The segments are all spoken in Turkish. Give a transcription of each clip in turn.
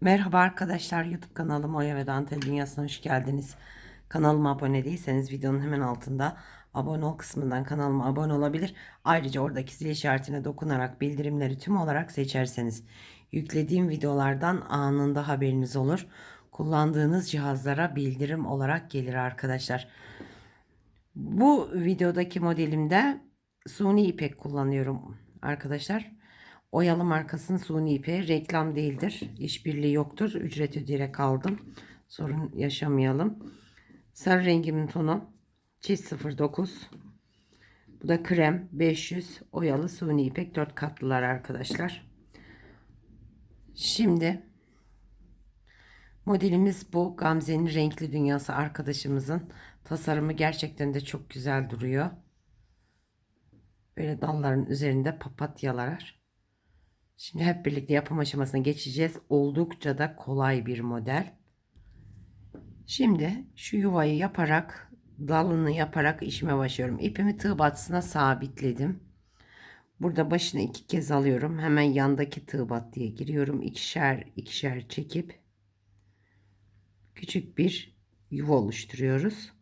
Merhaba arkadaşlar YouTube kanalıma Oya ve Dantel Dünyası'na hoş geldiniz. Kanalıma abone değilseniz videonun hemen altında abone ol kısmından kanalıma abone olabilir. Ayrıca oradaki zil işaretine dokunarak bildirimleri tüm olarak seçerseniz yüklediğim videolardan anında haberiniz olur. Kullandığınız cihazlara bildirim olarak gelir arkadaşlar. Bu videodaki modelimde suni ipek kullanıyorum arkadaşlar. Oyalı markasının suni ipeği reklam değildir. İşbirliği yoktur. Ücret ödeyerek aldım. Sorun yaşamayalım. Sarı rengimin tonu çift 09. Bu da krem 500 oyalı suni ipek 4 katlılar arkadaşlar. Şimdi modelimiz bu. Gamze'nin renkli dünyası arkadaşımızın tasarımı gerçekten de çok güzel duruyor. Böyle dalların üzerinde papatyalar. Şimdi hep birlikte yapım aşamasına geçeceğiz. Oldukça da kolay bir model. Şimdi şu yuvayı yaparak dalını yaparak işime başlıyorum. İpimi tığ batısına sabitledim. Burada başını iki kez alıyorum. Hemen yandaki tığ battıya giriyorum. İkişer ikişer çekip küçük bir yuva oluşturuyoruz.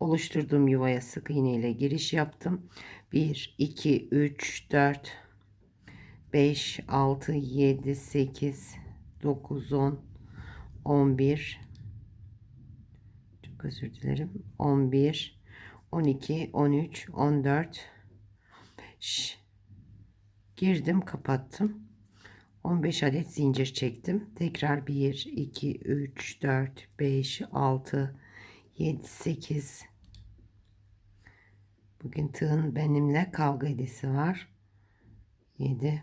Oluşturduğum yuvaya sık iğne ile giriş yaptım. 1 2 3 4 5, 6, 7, 8, 9, 10, 11, çok özür dilerim, 11, 12, 13, 14, 15, girdim kapattım. 15 adet zincir çektim. Tekrar 1, 2, 3, 4, 5, 6, 7, 8. Bugün tığın benimle kavga edisi var. 7,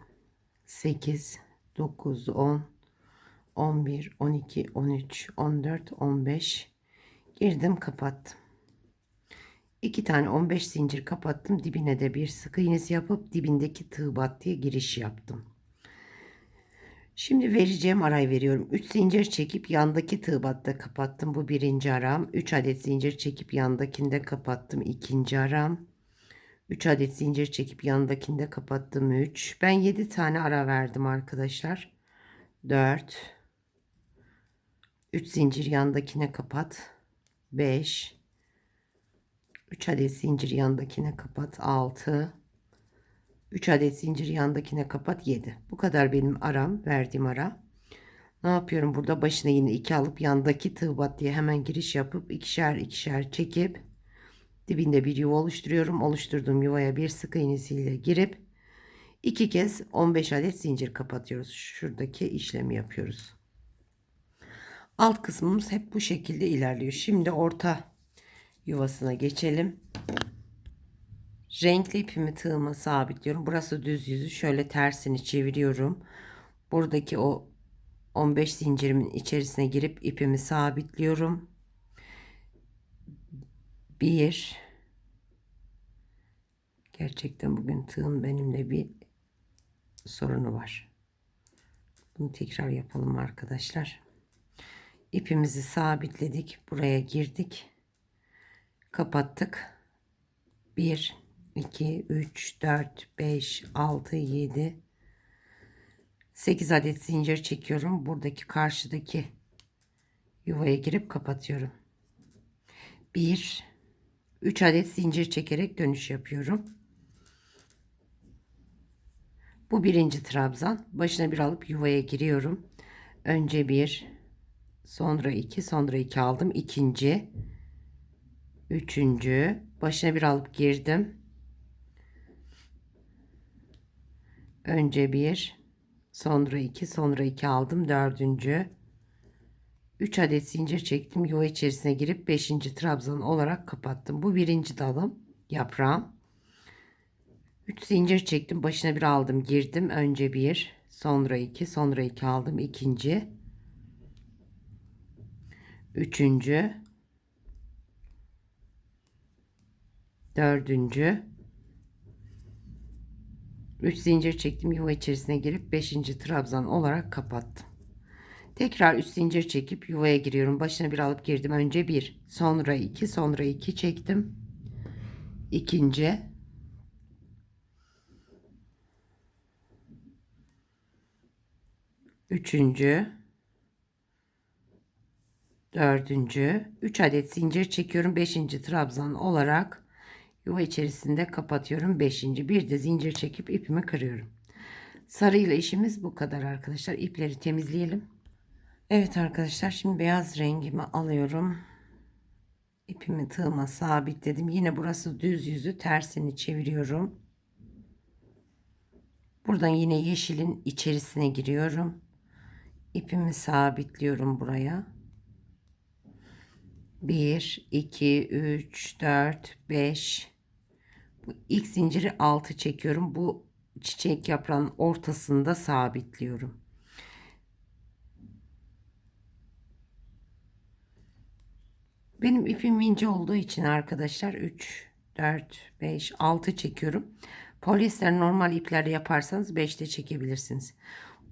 8, 9, 10, 11, 12, 13, 14, 15 girdim kapattım. 2 tane 15 zincir kapattım. Dibine de bir sık iğnesi yapıp dibindeki tığ battıya giriş yaptım. Şimdi vereceğim arayı veriyorum. 3 zincir çekip yandaki tığ batta kapattım. Bu birinci aram. 3 adet zincir çekip yandakinde kapattım. ikinci aram. 3 adet zincir çekip yanındakinde kapattım 3. Ben 7 tane ara verdim arkadaşlar. 4 3 zincir yandakine kapat. 5 3 adet zincir yandakine kapat. 6 3 adet zincir yandakine kapat 7. Bu kadar benim aram, verdiğim ara. Ne yapıyorum burada? Başına yine 2 alıp yandaki tığ bat diye hemen giriş yapıp ikişer ikişer çekip Dibinde bir yuva oluşturuyorum. Oluşturduğum yuvaya bir sık iğnesiyle girip iki kez 15 adet zincir kapatıyoruz. Şuradaki işlemi yapıyoruz. Alt kısmımız hep bu şekilde ilerliyor. Şimdi orta yuvasına geçelim. Renkli ipimi tığıma sabitliyorum. Burası düz yüzü. Şöyle tersini çeviriyorum. Buradaki o 15 zincirimin içerisine girip ipimi sabitliyorum. 1 Gerçekten bugün tığın benimle bir sorunu var. Bunu tekrar yapalım arkadaşlar. İpimizi sabitledik. Buraya girdik. Kapattık. 1 2 3 4 5 6 7 8 adet zincir çekiyorum. Buradaki karşıdaki yuvaya girip kapatıyorum. 1 3 adet zincir çekerek dönüş yapıyorum. Bu birinci trabzan. Başına bir alıp yuvaya giriyorum. Önce bir, sonra iki, sonra iki aldım. İkinci, üçüncü, başına bir alıp girdim. Önce bir, sonra iki, sonra iki aldım. Dördüncü, 3 adet zincir çektim. Yuva içerisine girip 5. trabzan olarak kapattım. Bu birinci dalım yaprağım. 3 zincir çektim. Başına bir aldım. Girdim. Önce bir, sonra iki, sonra iki aldım. ikinci, üçüncü, dördüncü, 3 zincir çektim. Yuva içerisine girip 5. trabzan olarak kapattım. Tekrar üst zincir çekip yuvaya giriyorum. Başına bir alıp girdim. Önce bir, sonra iki, sonra iki çektim. İkinci. üçüncü, dördüncü, üç adet zincir çekiyorum. Beşinci trabzan olarak yuva içerisinde kapatıyorum. Beşinci, bir de zincir çekip ipimi kırıyorum. Sarıyla işimiz bu kadar arkadaşlar. İpleri temizleyelim. Evet arkadaşlar şimdi beyaz rengimi alıyorum. İpimi tığıma sabitledim. Yine burası düz yüzü tersini çeviriyorum. Buradan yine yeşilin içerisine giriyorum. İpimi sabitliyorum buraya. 1, 2, 3, 4, 5. Bu ilk zinciri 6 çekiyorum. Bu çiçek yaprağının ortasında sabitliyorum. Benim ipim ince olduğu için arkadaşlar 3, 4, 5, 6 çekiyorum. Polyester normal iplerle yaparsanız 5'te çekebilirsiniz.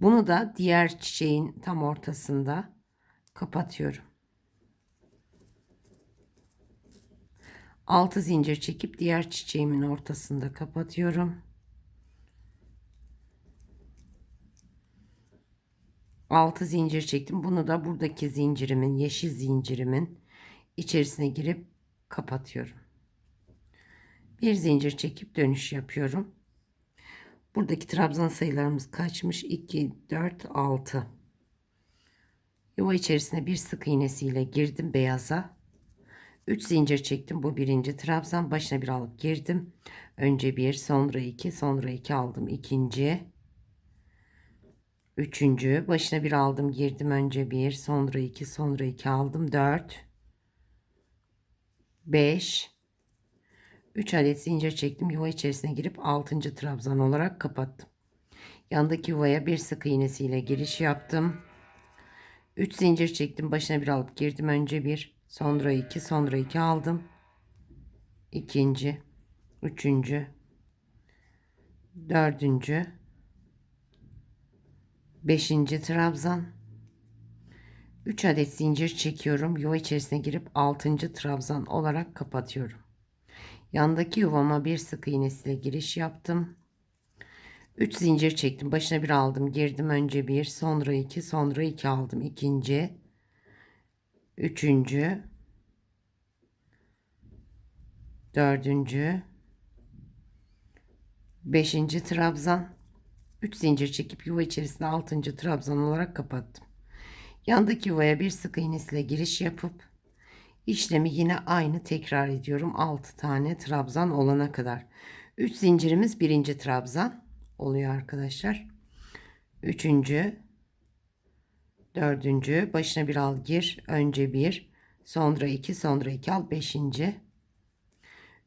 Bunu da diğer çiçeğin tam ortasında kapatıyorum. 6 zincir çekip diğer çiçeğimin ortasında kapatıyorum. 6 zincir çektim. Bunu da buradaki zincirimin, yeşil zincirimin içerisine girip kapatıyorum. Bir zincir çekip dönüş yapıyorum. Buradaki trabzan sayılarımız kaçmış? 2, 4, 6. Yuva içerisine bir sık iğnesiyle girdim beyaza. 3 zincir çektim. Bu birinci trabzan. Başına bir alıp girdim. Önce bir, sonra iki, sonra iki aldım. ikinci. Üçüncü. Başına bir aldım, girdim. Önce bir, sonra iki, sonra iki aldım. Dört. Beş. 3 adet zincir çektim. Yuva içerisine girip 6. trabzan olarak kapattım. Yandaki yuvaya bir sık iğnesiyle giriş yaptım. 3 zincir çektim. Başına bir alıp girdim. Önce bir, sonra 2, sonra 2 aldım. İkinci, üçüncü, dördüncü, beşinci trabzan. 3 adet zincir çekiyorum. Yuva içerisine girip 6. trabzan olarak kapatıyorum. Yandaki yuvama bir sık iğnesiyle giriş yaptım. 3 zincir çektim. Başına bir aldım. Girdim önce bir, sonra iki, sonra iki aldım. İkinci, üçüncü, dördüncü, beşinci trabzan. 3 zincir çekip yuva içerisinde 6. trabzan olarak kapattım. Yandaki yuvaya bir sık iğnesiyle giriş yapıp İşlemi yine aynı tekrar ediyorum. 6 tane trabzan olana kadar. 3 zincirimiz birinci trabzan oluyor arkadaşlar. Üçüncü, dördüncü, başına bir al gir. Önce bir, sonra iki, sonra iki al. Beşinci,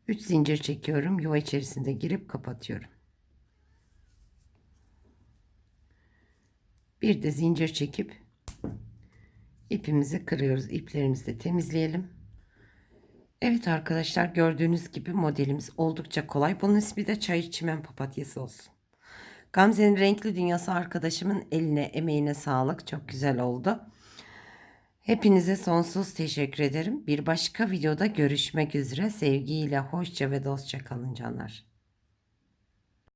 üç zincir çekiyorum. Yuva içerisinde girip kapatıyorum. Bir de zincir çekip ipimizi kırıyoruz. İplerimizi de temizleyelim. Evet arkadaşlar gördüğünüz gibi modelimiz oldukça kolay. Bunun ismi de çayır çimen papatyası olsun. Gamze'nin renkli dünyası arkadaşımın eline emeğine sağlık. Çok güzel oldu. Hepinize sonsuz teşekkür ederim. Bir başka videoda görüşmek üzere. Sevgiyle hoşça ve dostça kalın canlar.